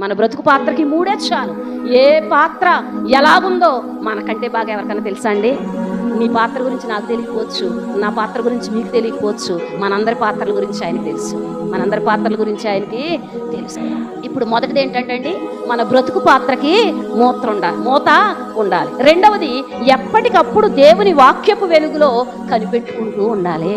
మన బ్రతుకు పాత్రకి మూడే చాలు. ఏ పాత్ర ఎలా ఉందో మనకంటే బాగా ఎవరికైనా తెలుసా అండి? మీ పాత్ర గురించి నాకు తెలియకపోవచ్చు నా పాత్ర గురించి మీకు తెలియకపోవచ్చు మనందరి పాత్రల గురించి ఆయనకి తెలుసు. మనందరి పాత్రల గురించి ఆయనకి తెలుసు. ఇప్పుడు మొదటిది ఏంటంటే అండి మన బ్రతుకు పాత్రకి మూత్ర ఉండాలి మూత ఉండాలి. రెండవది ఎప్పటికప్పుడు దేవుని వాక్యపు వెలుగులో కనిపెట్టుకుంటూ ఉండాలి.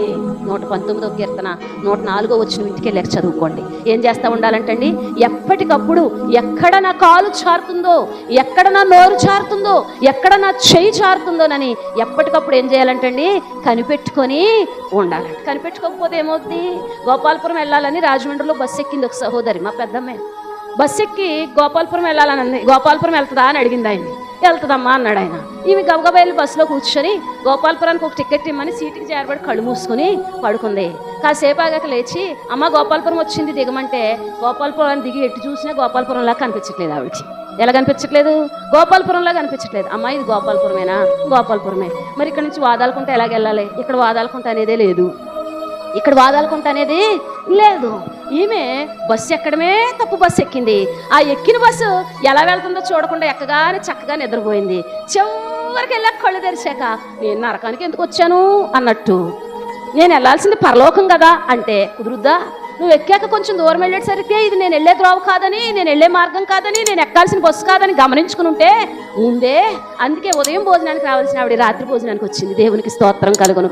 నూట పంతొమ్మిదో కీర్తన నూట నాలుగో వచ్చిన ఇంటికి వెళ్ళాక చదువుకోండి. ఏం చేస్తూ ఉండాలంటండి ఎప్పటికప్పుడు ఎక్కడ నా కాలు చారుతుందో ఎక్కడ నా నోరు చారుతుందో ఎక్కడ నా చెయ్యి చారుతుందోనని ఎప్పటికప్పుడు ఏం చేయాలంటండి? కనిపెట్టుకొని ఉండాలంట. కనిపెట్టుకోకపోతే ఏమవుతుంది గోపాలపురం వెళ్ళాలని రాజమండ్రిలో బస్సు ఎక్కింది ఒక సహోదరి మా పెద్దమ్మే బస్సు ఎక్కి గోపాలపురం వెళ్ళాలని గోపాలపురం వెళ్తుందా అని అడిగింది ఆయన వెళ్తుందమ్మా అన్నాడు ఆయన. ఈమె గబగబా బస్సులో కూర్చొని గోపాలపురానికి ఒక టికెట్ ఇమ్మని సీటుకి చేరబడి కళ్ళు మూసుకొని పడుకుంది. కాసేపు ఆగాక లేచి అమ్మ గోపాలపురం వచ్చింది దిగమంటే గోపాలపురం దిగి ఎటు చూసినా గోపాలపురంలా కనిపించట్లేదు ఆవిడకి. ఎలా కనిపించట్లేదు? గోపాలపురంలా కనిపించట్లేదు. అమ్మ ఇది గోపాలపురమేనా? గోపాలపురమే. మరి ఇక్కడ నుంచి వాదాలకుంటే ఎలాగ వెళ్ళాలి ఇక్కడ వాదాలకుంట అనేదే లేదు. ఇక్కడ వాదాలకుంట అనేది లేదు. ఈమె బస్సు ఎక్కడమే తప్పు బస్సు ఎక్కింది. ఆ ఎక్కిన బస్సు ఎలా వెళ్తుందో చూడకుండా ఎక్కగానే చక్కగా నిద్రపోయింది. చివరికి వెళ్ళాక కళ్ళు తెరిచాక నేను నరకానికి ఎందుకు వచ్చాను? అన్నట్టు. నేను వెళ్ళాల్సింది పరలోకం కదా అంటే కుదురుద్దా? నువ్వు ఎక్కాక కొంచెం దూరం వెళ్ళేసరికి ఇది నేను వెళ్ళే ద్రోవ కాదని నేను వెళ్ళే మార్గం కాదని నేను ఎక్కాల్సిన బస్సు కాదని గమనించుకుని ఉంటే ముందే అందుకే ఉదయం భోజనానికి రావాల్సిన ఆవిడ రాత్రి భోజనానికి వచ్చింది. దేవునికి స్తోత్రం కలుగునుగా.